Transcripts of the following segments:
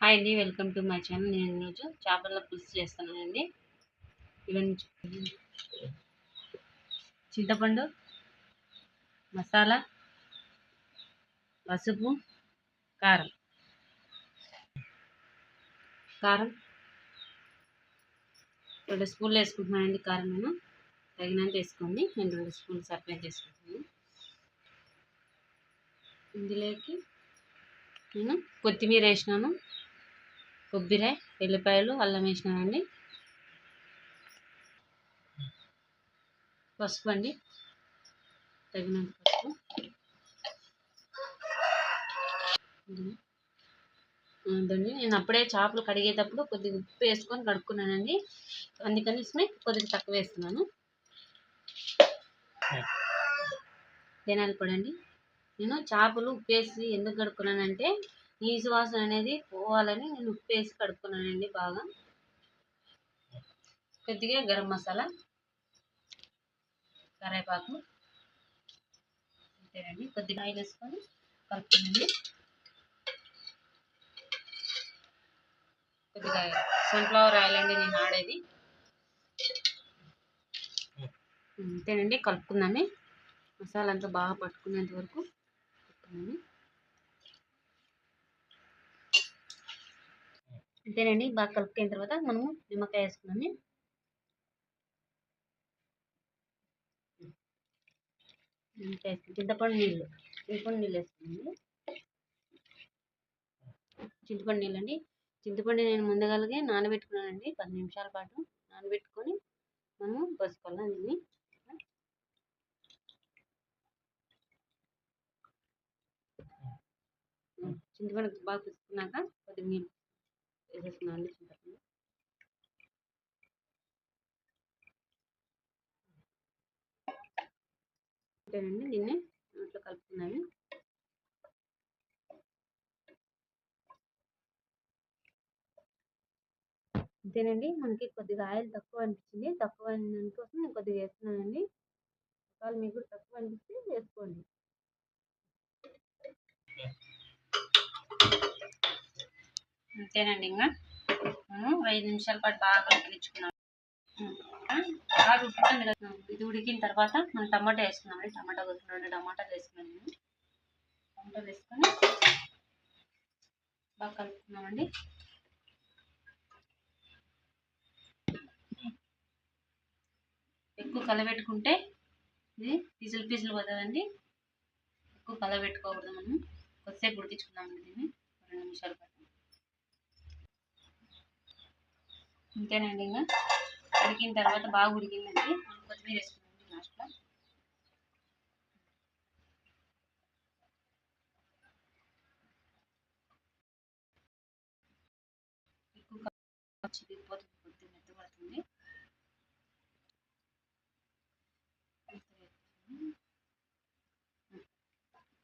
Hi అండి welcome to my channel నేను ఈరోజు చేపల పులుసు చేస్తున్నానండి. ఇవన్నీ చింతపండు మసాలా పసుపు కారం. కారం. రెండు స్పూన్లు వేసుకుంటున్నానండి కారం నేను. తగినంత వేసుకోండి. నేను రెండు స్పూన్లు సప్లై చేసుకుంటున్నాను ఇందులోకి నేను కొత్తిమీర వేసినాను. కొబ్బరి ఎల్లిపాయలు అల్లం వేసినానండి. పసుపు అండి. తగినంత పసుపు. నేను అప్పుడే చేపలు కడిగేటప్పుడు కొద్దిగా ఉప్పు వేసుకొని కడుక్కున్నానండి. అందుకని కొద్దిగా తక్కువ వేస్తున్నాను. ధనియాల పొడి అండి. నేను చేపలు ఉప్పు వేసి ఎందుకు కడుక్కున్నానంటే ఈ వాసన అనేది పోవాలని నేను ఉప్పేసి కడుక్కున్నానండి బాగా. కొద్దిగా గరం మసాలా కరివేపాకు అంతేనండి. కొద్దిగా ఆయిల్ వేసుకొని కలుపుకునండి. కొద్దిగా సన్ఫ్లవర్ ఆయిల్ అండి నేను ఆడేది. అంతేనండి కలుపుకుందామే. మసాలా అంతా బాగా పట్టుకునేంత వరకు పెట్టుకున్నాను అంతేనండి బాగా కలుపుకైన తర్వాత మనము నిమ్మకాయ వేసుకున్నాము. నిమ్మకాయ చింతపండు నీళ్ళు చింతపండు నీళ్ళు వేసుకున్నాము. చింతపండు నీళ్ళు అండి. చింతపండు నేను ముందుగానే నానబెట్టుకున్నానండి పది నిమిషాల పాటు నానబెట్టుకొని మనము పోసుకోవాలి దీన్ని చింతపండు బాగా పిసుకున్నాక కొద్దిగా నీళ్ళు వేసేసుకున్నాను చింతపండు అంతేనండి దీన్ని ఇంట్లో కలుపుకున్నాను. అంతేనండి మనకి కొద్దిగా ఆయిల్ తక్కువ అనిపించింది. తక్కువ దానికోసం నేను కొద్దిగా వేస్తున్నానండి. ఒకవేళ మీకు కూడా తక్కువ అనిపిస్తే వేసుకోండి. అంతేనండి ఇంకా. మనం ఐదు నిమిషాల పాటు బాగా ఉడికించుకున్నాం బాగా ఉడుకుతుంది కదా. ఇది ఉడికిన తర్వాత మనం టమాటా వేసుకున్నామండి టమాటా కోసం రెండు టమాటాలు వేసుకున్నాను నేను. టమాటాలు వేసుకొని బాగా కలుపుకున్నామండి ఎక్కువ కలబెట్టుకుంటే ఇది పీసులు పీసులు పోతుందండి ఎక్కువ కలబెట్టుకోకూడదు మనం. కొద్దిసేపు ఉడికించుకుందామండి దీన్ని. రెండు నిమిషాల పాటు. అంతేనండి ఇంకా. ఉడికిన తర్వాత బాగా ఉడికిందండి. కొత్తిమీర వేసుకున్నాండి లాస్ట్లో. ఎక్కువ చిరిగిపోతుంది మెత్తబడుతుంది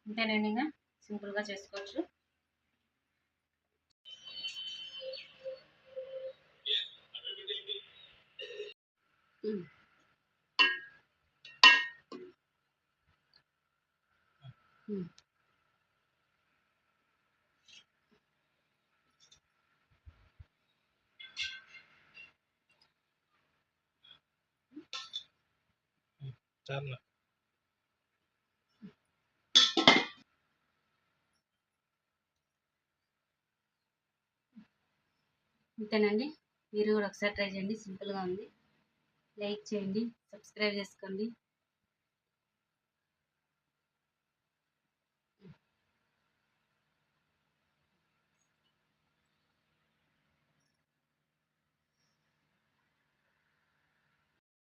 అంతేనండి ఇంకా. సింపుల్గా చేసుకోవచ్చు. చాలు అంతేనండి. మీరు కూడా ఒకసారి ట్రై చేయండి. సింపుల్గా ఉంది. లైక్ చేయండి సబ్స్క్రైబ్ చేసుకోండి.